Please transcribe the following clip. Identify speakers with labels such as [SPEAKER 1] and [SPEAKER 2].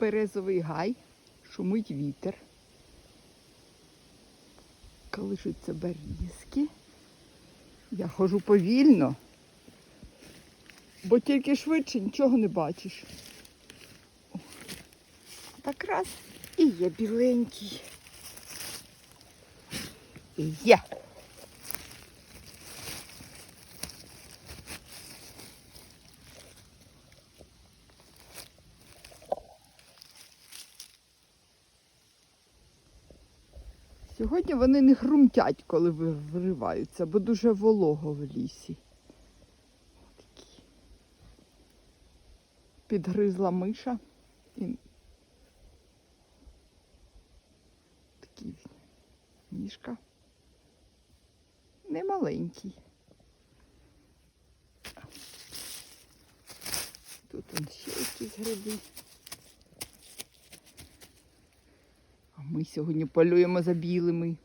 [SPEAKER 1] березовий гай, шумить вітер. Колишуться берізки. Я ходжу повільно, бо тільки швидше нічого не бачиш. Так раз і є біленький. І є. Сьогодні вони не хрумтять, коли вириваються, бо дуже волого в лісі. Підгризла миша. І... Такий. Ніжка. Не маленький. Тут он ще якісь гриби. А ми сьогодні полюємо за білими.